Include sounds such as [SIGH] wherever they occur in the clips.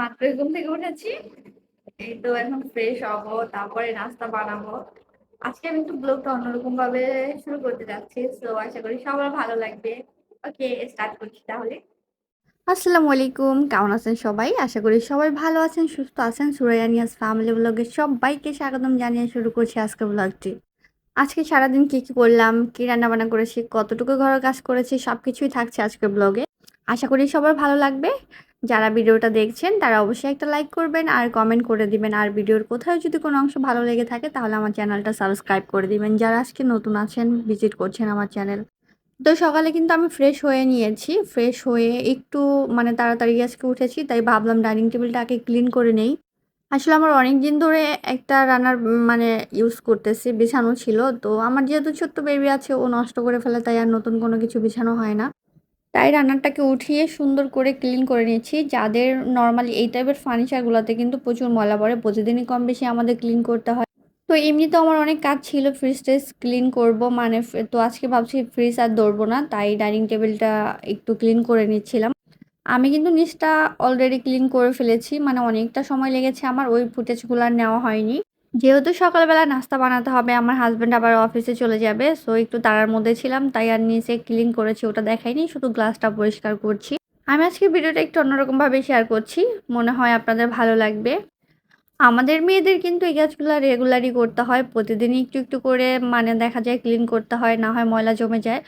মাত্রই ঘুম থেকে উঠেছি। এই তো এখন ফ্রেশ হব, তারপরে নাস্তা বানাবো। আজকে আমি একটু ব্লগটা অন্যরকম ভাবে শুরু করতে যাচ্ছি আশা করি সবার ভালো লাগবে। ওকে স্টার্ট করছি তাহলে। আসসালামু আলাইকুম, কেমন আছেন সবাই? আশা করি সবাই ভালো আছেন, সুস্থ আছেন। সুরাইয়ানিয়াস ফ্যামিলি ব্লগের সবাইকে স্বাগতম জানিয়ে শুরু করছি আজকে ব্লগটি আজকে সারাদিন কি কি করলাম, কি রান্না বান্না করেছি, কতটুকু ঘরের কাজ করেছি সব কিছুই থাকছে আজকের ব্লগে আশা করি সবার ভালো লাগবে। যারা ভিডিওটা দেখছেন, তারা অবশ্যই একটা লাইক করবেন আর কমেন্ট করে দিবেন। আর ভিডিওর কোথাও যদি কোনো অংশ ভালো লেগে থাকে, তাহলে আমার চ্যানেলটা সাবস্ক্রাইব করে দিবেন। যারা আজকে নতুন আছেন ভিজিট করছেন আমার চ্যানেল তো সকালে কিন্তু আমি ফ্রেশ হয়ে নিয়েছি। ফ্রেশ হয়ে একটু মানে তাড়াতাড়ি আজকে উঠেছি, তাই ভাবলাম ডাইনিং টেবিলটা আগে ক্লিন করে নেই। আসলে আমার অনেক দিন ধরে একটা রান্নার মানে ইউজ করতেছি, বিছানো ছিল। তো আমার যেহেতু ছোট্ট বেবি আছে, ও নষ্ট করে ফেলে, তাই আর নতুন কোনো কিছু বিছানো হয় না। তাই রান্নাটাকে উঠিয়ে সুন্দর করে ক্লিন করে নিয়েছি। যাদের নর্মালি এই টাইপের ফার্নিচারগুলোতে কিন্তু প্রচুর ময়লা পড়ে, প্রতিদিনই কম বেশি আমাদের ক্লিন করতে হয়। তো এমনিতেও আমার অনেক কাজ ছিল ফ্রিজ ট্রিজ ক্লিন করব মানে তো আজকে ভাবছি ফ্রিজ আর দৌড়বো না, তাই ডাইনিং টেবিলটা একটু ক্লিন করে নিচ্ছিলাম। আমি কিন্তু নিচটা অলরেডি ক্লিন করে ফেলেছি মানে অনেকটা সময় লেগেছে আমার, ওই ফুটেজগুলো নেওয়া হয়নি। যেহেতু সকালবেলা নাস্তা বানাতে হবে, আমার হাজব্যান্ড আবার অফিসে চলে যাবে সো একটু তাড়ার মধ্যে ছিলাম, তাই আর নিচে ক্লিন করেছি, ওটা দেখাইনি, শুধু গ্লাসটা পরিষ্কার করছি। আমি আজকে ভিডিওটা একটু অন্যরকমভাবে শেয়ার করছি, মনে হয় আপনাদের ভালো লাগবে। আমাদের মেয়েদের কিন্তু এই কাজগুলো রেগুলারই করতে হয়, প্রতিদিনই একটু একটু করে মানে দেখা যায় ক্লিন করতে হয়, না হয় ময়লা জমে যায়।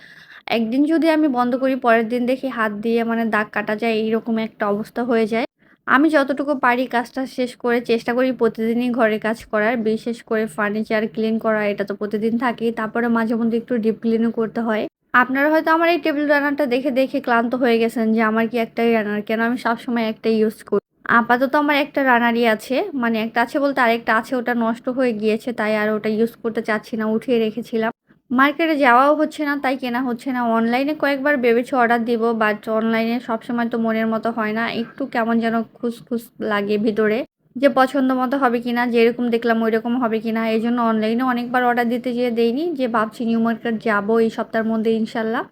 একদিন যদি আমি বন্ধ করি, পরের দিন দেখি হাত দিয়ে মানে দাগ কাটা যায়, এইরকম একটা অবস্থা হয়ে যায়। আমি যতটুকু পারি কাজটা শেষ করে চেষ্টা করি প্রতিদিনই ঘরের কাজ করার, বিশেষ করে ফার্নিচার ক্লিন করা, এটা তো প্রতিদিন থাকেই। তারপরে মাঝে মধ্যে একটু ডিপ ক্লিনও করতে হয়। আপনারা হয়তো আমার এই টেবিল রান্নাটা দেখে দেখে ক্লান্ত হয়ে গেছেন যে আমার কি একটাই রানার কেন আমি সবসময় একটাই ইউজ করি? আপাতত আমার একটা রানারই আছে মানে একটা আছে বলতে আরেকটা আছে, ওটা নষ্ট হয়ে গিয়েছে, তাই আর ওটা ইউজ করতে চাচ্ছি না, উঠিয়ে রেখেছিলাম। মার্কেটে যাওয়াও হচ্ছে না, তাই কেনা হচ্ছে না। অনলাইনে কয়েকবার ভেবেছি অর্ডার দিব বাট অনলাইনে সবসময় তো মনের মতো হয় না। একটু কেমন যেন খুসখুস লাগে ভিতরে যে পছন্দ মতো হবে কিনা, যেরকম দেখলাম ওই রকম হবে কিনা। এই জন্য অনলাইনে অনেকবার অর্ডার দিতে যেয়ে দেইনি, যে ভাবছি নিউ মার্কেট যাব এই সপ্তাহের মধ্যে ইনশাল্লাহ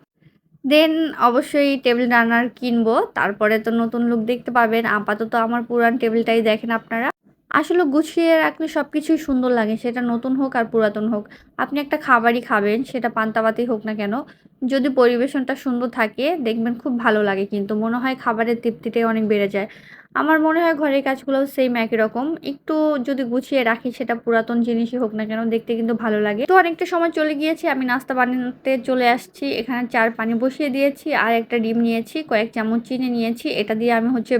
দেন অবশ্যই টেবিল রানার কিনবো, তারপরে তো নতুন লুক দেখতে পাবেন। আপাতত আমার পুরান টেবিলটাই দেখেন আপনারা। আসলে গুছিয়ে রাখলে সব কিছুই সুন্দর লাগে, সেটা নতুন হোক আর পুরাতন হোক। আপনি একটা খাবারই খাবেন, সেটা পান্তাবাতি হোক না কেন। যদি পরিবেশনটা সুন্দর থাকে, দেখবেন খুব ভালো লাগে কিন্তু। মনে হয় খাবারের তৃপ্তিটাই অনেক বেড়ে যায়। আমার মনে হয় ঘরের কাজগুলো সেম একই রকম। একটু যদি গুছিয়ে রাখি, সেটা পুরাতন জিনিসই হোক না কেন, দেখতে কিন্তু ভালো লাগে। তো অনেকটা সময় চলে গিয়েছে, আমি নাস্তা বানাতে চলে আসছি। এখানে চার পানি বসিয়ে দিয়েছি, আর একটা ডিম নিয়েছি, কয়েক চামচ চিনি নিয়েছি। এটা দিয়ে আমি হচ্ছে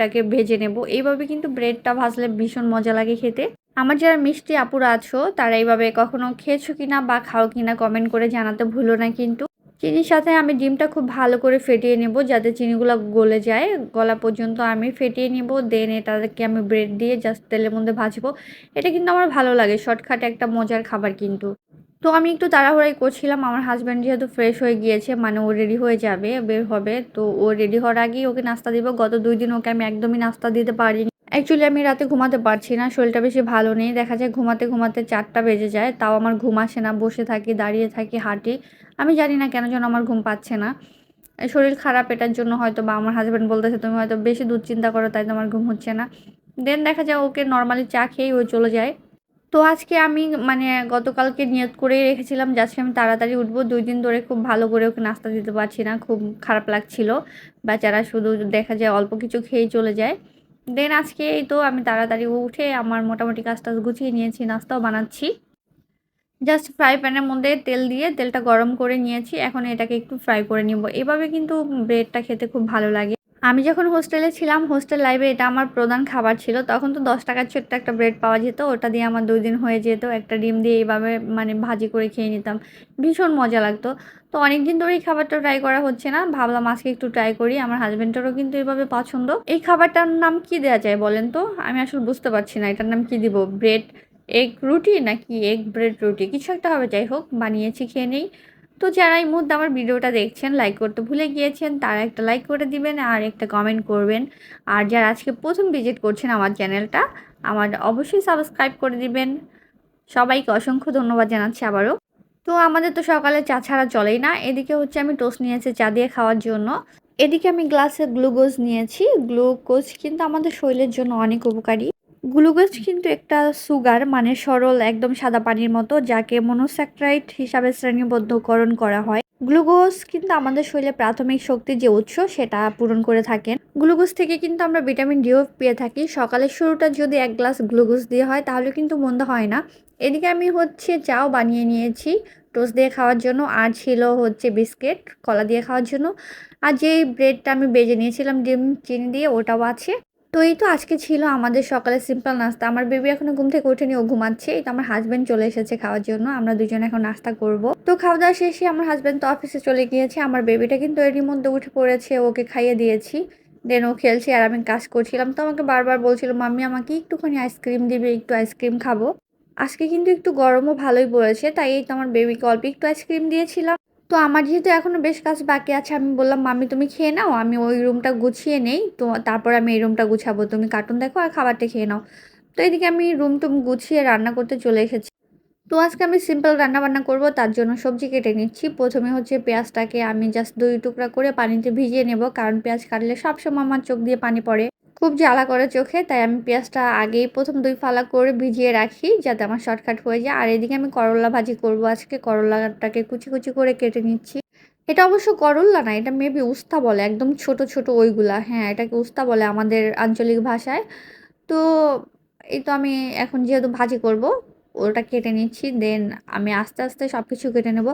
ব্রেডটাকে ভেজে নেব। এইভাবে কিন্তু ব্রেডটা ভাজলে ভীষণ মজা লাগে খেতে। আমার যারা মিষ্টি আপুরা আছো, তারা এইভাবে কখনো খেয়েছো কিনা বা খাও কিনা কমেন্ট করে জানাতে ভুলো না কিন্তু। চিনির সাথে আমি ডিমটা খুব ভালো করে ফেটিয়ে নেব যাতে চিনিগুলো গলে যায়। গলা পর্যন্ত আমি ফেটিয়ে নিব দেন এটাকে আমি ব্রেড দিয়ে জাস্ট তেলের মধ্যে ভাজবো। এটা কিন্তু আমার ভালো লাগে শর্টকাট একটা মজার খাবার কিন্তু। তো আমি একটু তাড়াহুড়াই করছিলাম। আমার হাজব্যান্ড যেহেতু ফ্রেশ হয়ে গিয়েছে মানে ও রেডি হয়ে যাবে, বের হবে। তো ও রেডি হওয়ার আগেই ওকে নাস্তা দিব। গত দুই দিন ওকে আমি একদমই নাস্তা দিতে পারিনি। অ্যাকচুয়ালি আমি রাতে ঘুমাতে পারছি না, শরীরটা বেশি ভালো নেই। দেখা যায় ঘুমাতে ঘুমাতে চারটা বেজে যায়, তাও আমার ঘুম আসে না। বসে থাকি, দাঁড়িয়ে থাকি, হাঁটি। আমি জানি না কেন যেন আমার ঘুম পাচ্ছে না। শরীর খারাপ এটার জন্য হয়তো বা আমার হাজব্যান্ড বলতেছে, তুমি হয়তো বেশি দুশ্চিন্তা করো, তাই তোমার ঘুম হচ্ছে না। দেন দেখা যায় ওকে নর্মালি চা খেয়েই ও চলে যায়। তো আজকে আমি মানে গতকালকে নিয়ত করেই রেখেছিলাম যে আমি তাড়াতাড়ি উঠবো। দুই দিন ধরে খুব ভালো করে ওকে নাস্তা দিতে পারছি না, খুব খারাপ লাগছিল। বেচারা শুধু দেখা যায় অল্প কিছু খেয়ে চলে যায়। দেন আজকে এই তো আমি তাড়াতাড়ি উঠে আমার মোটামুটি কাজটা গুছিয়ে নিয়েছি, নাস্তাও বানাচ্ছি। জাস্ট ফ্রাই প্যানের মধ্যে তেল দিয়ে তেলটা গরম করে নিয়েছি। এখন এটাকে একটু ফ্রাই করে নিব। এভাবে কিন্তু ব্রেডটা খেতে খুব ভালো লাগে। আমি যখন হোস্টেলে ছিলাম হোস্টেল লাইফে এটা আমার প্রধান খাবার ছিল। তখন তো দশ টাকার ছোট্ট একটা ব্রেড পাওয়া যেত। ওটা দিয়ে আমার দুই দিন হয়ে যেত। একটা ডিম দিয়ে এইভাবে মানে ভাজি করে খেয়ে নিতাম। ভীষণ মজা লাগতো। তো অনেক দিন ধরে এই খাবারটা ট্রাই করা হচ্ছে না। ভাবলাম আজকে একটু ট্রাই করি। আমার হাজব্যান্ডেরও কিন্তু এইভাবে পছন্দ। এই খাবারটার নাম কি দেওয়া যায় বলেন তো? আমি আসলে বুঝতে পারছি না। এটার নাম কি দিব? ব্রেড এগ রুটি নাকি এগ ব্রেড রুটি? কিছু একটা হবে। যাই হোক, বানিয়েছি, খেয়ে নেই। তো যারা এই মুহূর্তে আমার ভিডিওটা দেখছেন লাইক করতে ভুলে গিয়েছেন, তারা একটা লাইক করে দিবেন আর একটা কমেন্ট করবেন। আর যারা আজকে প্রথম ভিজিট করছেন আমার চ্যানেলটা আমার অবশ্যই সাবস্ক্রাইব করে দিবেন। সবাইকে অসংখ্য ধন্যবাদ জানাচ্ছি আবারও। তো আমাদের তো সকালে চা ছাড়া চলেই না, এদিকে হচ্ছে আমি টোস্ট নিয়েছি চা দিয়ে খাওয়ার জন্য। এদিকে আমি গ্লাসে গ্লুকোজ নিয়েছি গ্লুকোজ কিন্তু আমাদের শরীরের জন্য অনেক উপকারী। গ্লুকোজ কিন্তু একটা সুগার মানে সরল একদম সাদা পানির মতো, যাকে মনোস্যাক্রাইড হিসাবে শ্রেণীবদ্ধকরণ করা হয়। গ্লুকোজ কিন্তু আমাদের শরীরে প্রাথমিক শক্তির যে উৎস, সেটা পূরণ করে থাকেন। গ্লুকোজ থেকে কিন্তু আমরা ভিটামিন ডিও পেয়ে থাকি। সকালের শুরুটা যদি এক গ্লাস গ্লুকোজ দিয়ে হয়, তাহলে কিন্তু মন্দ হয় না। এদিকে আমি হচ্ছে চাও বানিয়ে নিয়েছি, টোস্ট দিয়ে খাওয়ার জন্য। আর ছিল হচ্ছে বিস্কিট, কলা দিয়ে খাওয়ার জন্য। আর যেই ব্রেডটা আমি বেজে নিয়েছিলাম, ডিম, চিনি দিয়ে, ওটাও আছে। তো এই তো আজকে ছিল আমাদের সকালে সিম্পল নাস্তা। আমার বেবি এখনও ঘুম থেকে ওঠেনি, ও ঘুমাচ্ছে। এই তো আমার হাজব্যান্ড চলে এসেছে খাওয়ার জন্য। আমরা দুজন এখন নাস্তা করব। তো খাওয়া দাওয়া শেষে আমার হাজব্যান্ড তো অফিসে চলে গিয়েছে। আমার বেবিটা কিন্তু এরই মধ্যে উঠে পড়েছে, ওকে খাইয়ে দিয়েছি। দেন ও খেলছে, আর আমি কাজ করছিলাম। তো আমাকে বারবার বলছিল, মাম্মি, আমাকে একটুখানি আইসক্রিম দিবে, একটু আইসক্রিম খাব। আজকে কিন্তু একটু গরমও ভালোই পড়েছে, তাই এই তো আমার বেবিকে অল্প একটু আইসক্রিম দিয়েছিলাম। তো আমার যেহেতু এখনও বেশ কাজ বাকি আছে, আমি বললাম মামি তুমি খেয়ে নাও, আমি ওই রুমটা গুছিয়ে নেই, তো তারপর আমি এই রুমটা গুছাবো, তুমি কার্টুন দেখো আর খাবারটা খেয়ে নাও। তো এদিকে আমি রুম টুম গুছিয়ে রান্না করতে চলে এসেছি। তো আজকে আমি সিম্পল রান্না বান্না করব, তার জন্য সবজি কেটে নিচ্ছি। প্রথমে হচ্ছে পেঁয়াজটাকে আমি জাস্ট দুই টুকরা করে পানিতে ভিজিয়ে নেব, কারণ পেঁয়াজ কাটলে সবসময় আমার চোখ দিয়ে পানি পড়ে। খুব জ্বালা করে চোখে, তাই আমি পেঁয়াজটা আগেই প্রথম দুই ফালা করে ভিজিয়ে রাখি যাতে আমার শর্টকাট হয়ে যায়। আর এদিকে আমি করলা ভাজি করব আজকে, করলাটাকে কুচি কুচি করে কেটে নিচ্ছি। এটা অবশ্য করল্লা না, এটা মেবি উস্তা বলে, একদম ছোট ছোট ওইগুলা। হ্যাঁ এটাকে উস্তা বলে আমাদের আঞ্চলিক ভাষায়। তো এই তো আমি এখন যেহেতু ভাজি করব, ওটা কেটে নিচ্ছি, দেন আমি আস্তে আস্তে সব কিছু কেটে নেব।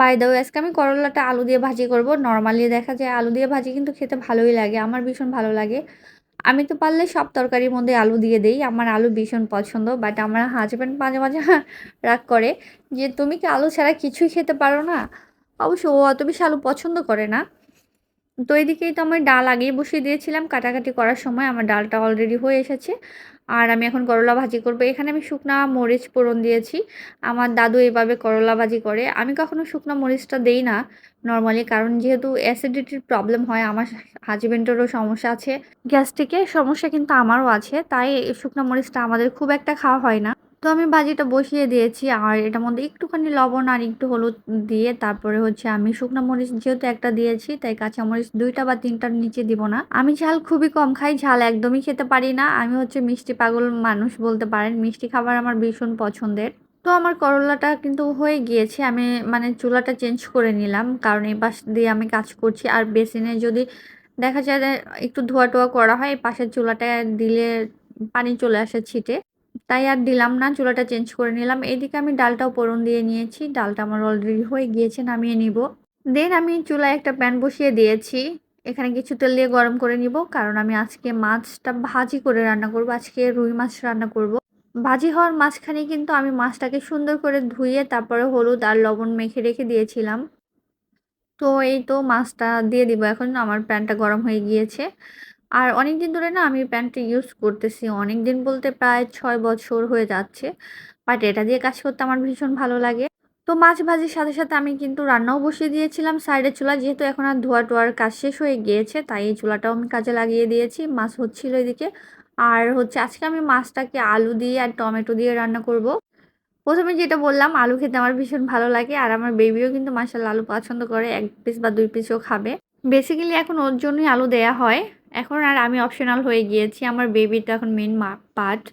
বাই দ্য আজকে আমি করলাটা আলু দিয়ে ভাজি করব। নর্মালি দেখা যায় আলু দিয়ে ভাজি কিন্তু খেতে ভালোই লাগে, আমার ভীষণ ভালো লাগে। আমি তো পারলে সব তরকারির মধ্যে আলু দিয়ে দেই। আমার আলু ভীষণ পছন্দ বাট আমার হাজব্যান্ড মাঝে মাঝে [LAUGHS] রাগ করে যে, তুমি কি আলু ছাড়া কিছুই খেতে পারো না? অবশ্য ও অত বেশি আলু পছন্দ করে না। তো এদিকেই তো আমি ডাল আগেই বসিয়ে দিয়েছিলাম। কাটাকাটি করার সময় আমার ডালটা অলরেডি হয়ে এসেছে। আর আমি এখন করলা ভাজি করব। এখানে আমি শুকনা মরিচ পোড়ন দিয়েছি। আমার দাদু এভাবে করলা ভাজি করে। আমি কখনো শুকনো মরিচটা দেই না নর্মালি কারণ যেহেতু অ্যাসিডিটির প্রবলেম হয়, আমার হাজব্যান্ডেরও সমস্যা আছে। গ্যাস্ট্রিকের সমস্যা কিন্তু আমারও আছে, তাই শুকনো মরিচটা আমাদের খুব একটা খাওয়া হয় না। তো আমি ভাজিটা বসিয়ে দিয়েছি, আর এটার মধ্যে একটুখানি লবণ আর একটু হলুদ দিয়ে তারপরে হচ্ছে আমি শুকনো মরিচ যেহেতু একটা দিয়েছি, তাই কাঁচা মরিচ দুইটা বা তিনটার নিচে দিব না। আমি ঝাল খুবই কম খাই, ঝাল একদমই খেতে পারি না। আমি হচ্ছে মিষ্টি পাগল মানুষ বলতে পারেন, মিষ্টি খাবার আমার ভীষণ পছন্দের। তো আমার করলাটা কিন্তু হয়ে গিয়েছে, আমি মানে চুলাটা চেঞ্জ করে নিলাম, কারণ এই পাশ দিয়ে আমি কাজ করছি, আর বেসিনে যদি দেখা যায় একটু ধোয়া টোয়া করা হয়, এই পাশের চুলাটা দিলে পানি চলে আসে ছিটে। তাই আর দিলাম না, চুলাটা চেঞ্জ করে নিলাম। এদিকে আমি ডালটাও পরন দিয়ে নিয়েছি, ডালটা আমার অলরেডি হয়ে গিয়েছে, নামিয়ে নিব। দেন আমি চুলায় একটা প্যান বসিয়ে দিয়েছি, এখানে কিছু তেল দিয়ে গরম করে নিব, কারণ আমি আজকে মাছটা ভাজি করে রান্না করব, আজকে রুই মাছ রান্না করব। ভাজি হওয়ার মাঝখানে কিন্তু আমি মাছটাকে সুন্দর করে ধুয়ে, তারপরে হলুদ আর লবণ মেখে রেখে দিয়েছিলাম। তো এই তো মাছটা দিয়ে দিব, এখন আমার প্যানটা গরম হয়ে গিয়েছে। আর অনেক দিন ধরে না আমি প্যান্টটা ইউজ করতেছি। অনেক দিন বলতে প্রায় ছয় বছর হয়ে যাচ্ছে। বাট এটা দিয়ে কাজ করতে আমার ভীষণ ভালো লাগে। তো মাছ ভাজির সাথে সাথে আমি কিন্তু রান্নাও বসিয়ে দিয়েছিলাম। সাইডের চুলা যেহেতু এখন আর ধোয়া টোয়ার কাজ শেষ হয়ে গিয়েছে, তাই এই চুলাটাও আমি কাজে লাগিয়ে দিয়েছি। মাছ হচ্ছিল এদিকে। আর হচ্ছে আজকে আমি মাছটাকে আলু দিয়ে আর টমেটো দিয়ে রান্না করব। প্রথমে যেটা বললাম, আলু খেতে আমার ভীষণ ভালো লাগে। আর আমার বেবিও কিন্তু মাসাল আলু পছন্দ করে। এক পিস বা দুই পিসও খাবে। বেসিক্যালি এখন ওর জন্যই আলু দেয়া হয়। এখন আর আমি অপশনাল হয়ে গিয়েছি, আমার বেবিটা এখন মেন মা পার্ট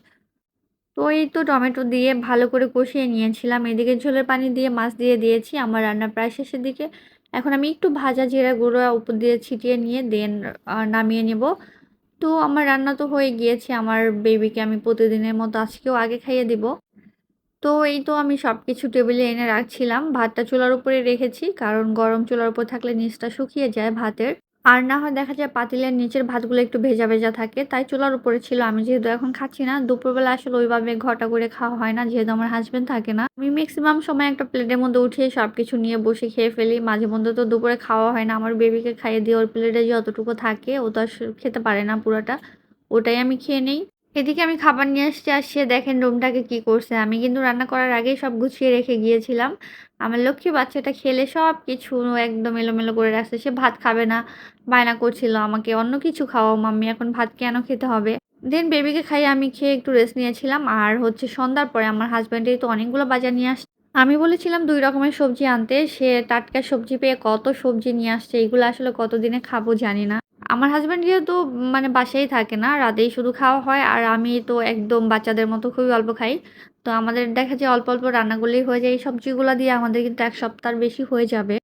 তো এই তো টমেটো দিয়ে ভালো করে কষিয়ে নিয়েছিলাম, এদিকে ঝোলের পানি দিয়ে, মাছ দিয়ে দিয়েছি, আমার রান্না প্রায় শেষের দিকে। এখন আমি একটু ভাজা জিরা গুঁড়ো উপর দিয়ে ছিটিয়ে নিয়ে দেন নামিয়ে নেব। তো আমার রান্না তো হয়ে গিয়েছে, আমার বেবিকে আমি প্রতিদিনের মতো আজকেও আগে খাইয়ে দিব। তো এই তো আমি সব কিছু টেবিলে এনে রাখছিলাম, ভাতটা চুলার উপরে রেখেছি, কারণ গরম চুলার উপর থাকলে নিচটা শুকিয়ে যায় ভাতের। আর না হয় দেখা যায় পাতিলের নিচের ভাতগুলো একটু ভেজা ভেজা থাকে, তাই চুলার উপরে ছিল। আমি যেহেতু এখন খাচ্ছি না, দুপুরবেলা আসলে ওইভাবে ঘটা করে খাওয়া হয় না, যেহেতু আমার হাজব্যান্ড থাকে না। আমি ম্যাক্সিমাম সময় একটা প্লেটের মধ্যে উঠিয়ে সব কিছু নিয়ে বসে খেয়ে ফেলি। মাঝে মধ্যে তো দুপুরে খাওয়া হয় না, আমার বেবিকে খাইয়ে দিয়ে ওর প্লেটে যতটুকু থাকে, ও তো আর খেতে পারে না পুরোটা। ওটাই আমি খেয়ে নেই। এদিকে আমি খাবার নিয়ে আসছি আসছে দেখেন রুমটাকে কি করছে আমি কিন্তু রান্না করার আগেই সব গুছিয়ে রেখে গিয়েছিলাম আমার লক্ষ্মী বাচ্চাটা খেলে সব কিছু একদম এলোমেলো করে রাখছে সে ভাত খাবে না, বায়না করছিল আমাকে, অন্য কিছু খাওয়াও মাম্মি, এখন ভাত কেন খেতে হবে দেন বেবিকে খাইয়ে আমি খেয়ে একটু রেস্ট নিয়েছিলাম আর হচ্ছে সন্ধ্যার পরে আমার হাজব্যান্ডের তো অনেকগুলো বাজার নিয়ে আস আমি বলেছিলাম দুই রকমের সবজি আনতে। সে টাটকা সবজি পেয়ে কত সবজি নিয়ে আসছে। এগুলো আসলে কতদিনে খাব জানি না। আমার হাসব্যান্ড যেহেতু মানে বাসায়ই থাকে না, রাতেই শুধু খাওয়া হয়। আর আমি তো একদম বাচ্চাদের মতো খুবই অল্প খাই। তো আমাদের দেখা যায় অল্প, অল্প রান্না করলেই হয়ে যায়। এই সবজিগুলো দিয়ে আমাদের কিন্তু ১ সপ্তাহের বেশি হয়ে যাবে।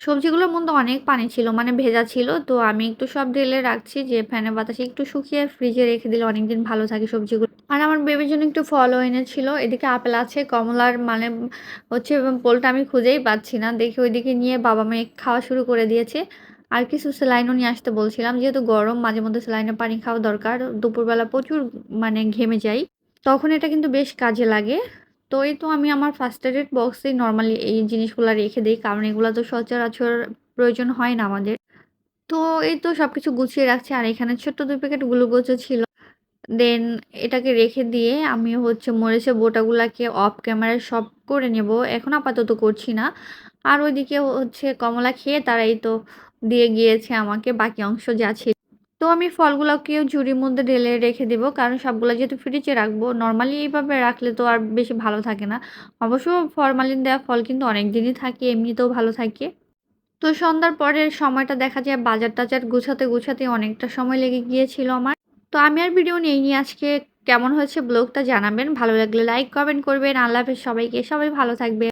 সবজিগুলোর মধ্যে অনেক পানি ছিল, মানে ভেজা ছিল। তো আমি একটু সব ঢেলে রাখছি যে ফ্যানের বাতাসে একটু শুকিয়ে ফ্রিজে রেখে দিলে অনেকদিন ভালো থাকে সবজিগুলো। আর আমার বেবির জন্য একটু ফলও এনেছিল। এদিকে আপেল আছে, কমলার মানে হচ্ছে পোলটা আমি খুঁজেই পাচ্ছি না। দেখি ওইদিকে নিয়ে বাবা মেয়ে খাওয়া শুরু করে দিয়েছে। আর কিছু স্যালাইনও নিয়ে আসতে বলছিলাম। যেহেতু গরম, মাঝে মধ্যে স্যালাইনের পানি খাওয়া দরকার। দুপুরবেলা প্রচুর মানে ঘেমে যাই। তখন এটা কিন্তু বেশ কাজে লাগে। তো এই তো আমি আমার ফার্স্ট এড বক্সেই নর্মালি এই জিনিসগুলো রেখে দিই, কারণ এগুলো তো সচরাচর প্রয়োজন হয় না আমাদের। তো এই তো সব কিছু গুছিয়ে রাখছি। আর এখানে ছোট্ট দুই প্যাকেট গ্লুকোজও ছিল। দেন এটাকে রেখে দিয়ে আমি হচ্ছে মরেছে বোঁটাগুলাকে অফ ক্যামেরায় সব করে নেব। এখন আপাতত করছি না। আর ওইদিকে হচ্ছে কমলা খেয়ে তারাই তো দিয়ে গিয়েছে আমাকে বাকি অংশ যা ছিল। তো আমি ফলগুলোকেও ঝুড়ির মধ্যে ঢেলে রেখে দিব। কারণ সবগুলো যেহেতু ফ্রিজে রাখব, নর্মালি এইভাবে রাখলে তো আর বেশি ভালো থাকে না। অবশ্য ফরমালিন দেওয়া ফল কিন্তু অনেক দিনই থাকে, এমনিতেও ভালো থাকে। তো সন্ধ্যার পরের সময়টা দেখা যায় বাজার-টাজার গুছাতে, গুছাতে অনেকটা সময় লেগে গিয়েছিল আমার। তো আমি আর ভিডিও নিয়ে আজকে। কেমন হয়েছে ব্লগটা জানাবেন। ভালো লাগলে লাইক, কমেন্ট করবেন। আল্লাহ হাফেজ সবাইকে। সবাই ভালো থাকবেন।